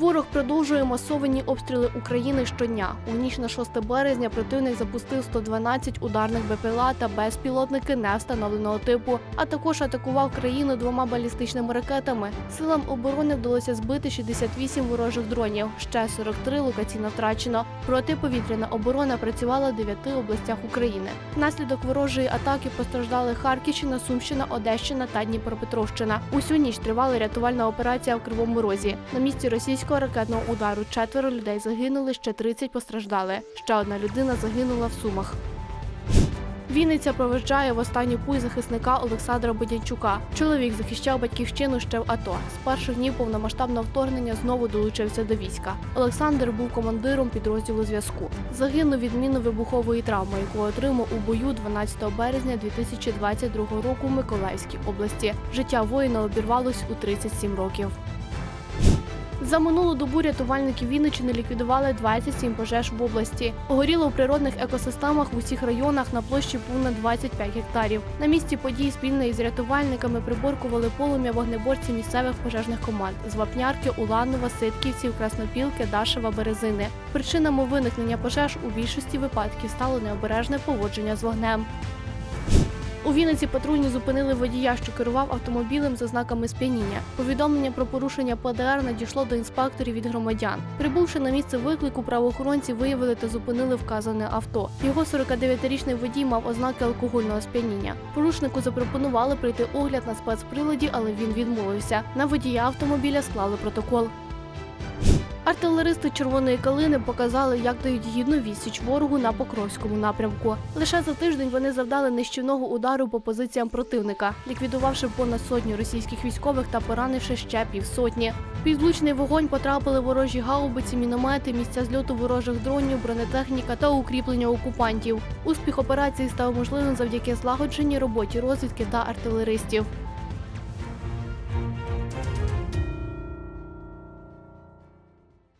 Ворог продовжує масовані обстріли України щодня. У ніч на 6 березня противник запустив 112 ударних БПЛА та безпілотники невстановленого типу, а також атакував країну двома балістичними ракетами. Силам оборони вдалося збити 68 ворожих дронів. Ще 43 локаційно втрачено. Протиповітряна оборона працювала в 9 областях України. Внаслідок ворожої атаки постраждали Харківщина, Сумщина, Одещина та Дніпропетровщина. Усю ніч тривала рятувальна операція в Кривому Розі. На місці російського ракетного удару четверо людей загинули, ще 30 постраждали. Ще одна людина загинула в Сумах. Вінниця проведжає в останню путь захисника Олександра Бодянчука. Чоловік захищав батьківщину ще в АТО. З перших днів повномасштабного вторгнення знову долучився до війська. Олександр був командиром підрозділу зв'язку. Загинув від мінно-вибухової травми, яку отримав у бою 12 березня 2022 року в Миколаївській області. Життя воїна обірвалось у 37 років. За минулу добу рятувальники Вінниччини ліквідували 27 пожеж в області. Горіло у природних екосистемах в усіх районах на площі понад 25 гектарів. На місці подій спільно із рятувальниками приборкували полум'я вогнеборці місцевих пожежних команд з Вапнярки, Уланова, Ситківців, Краснопілки, Дашева, Березини. Причинами виникнення пожеж у більшості випадків стало необережне поводження з вогнем. У Вінниці патрульні зупинили водія, що керував автомобілем за знаками сп'яніння. Повідомлення про порушення ПДР надійшло до інспекторів від громадян. Прибувши на місце виклику, правоохоронці виявили та зупинили вказане авто. Його 49-річний водій мав ознаки алкогольного сп'яніння. Порушнику запропонували прийти огляд на спецприладі, але він відмовився. На водія автомобіля склали протокол. Артилеристи червоної калини показали, як дають гідну відсіч ворогу на Покровському напрямку. Лише за тиждень вони завдали нищівного удару по позиціям противника, ліквідувавши понад сотню російських військових та поранивши ще півсотні. Під влучний вогонь потрапили ворожі гаубиці, міномети, місця зльоту ворожих дронів, бронетехніка та укріплення окупантів. Успіх операції став можливим завдяки злагодженій роботі розвідки та артилеристів.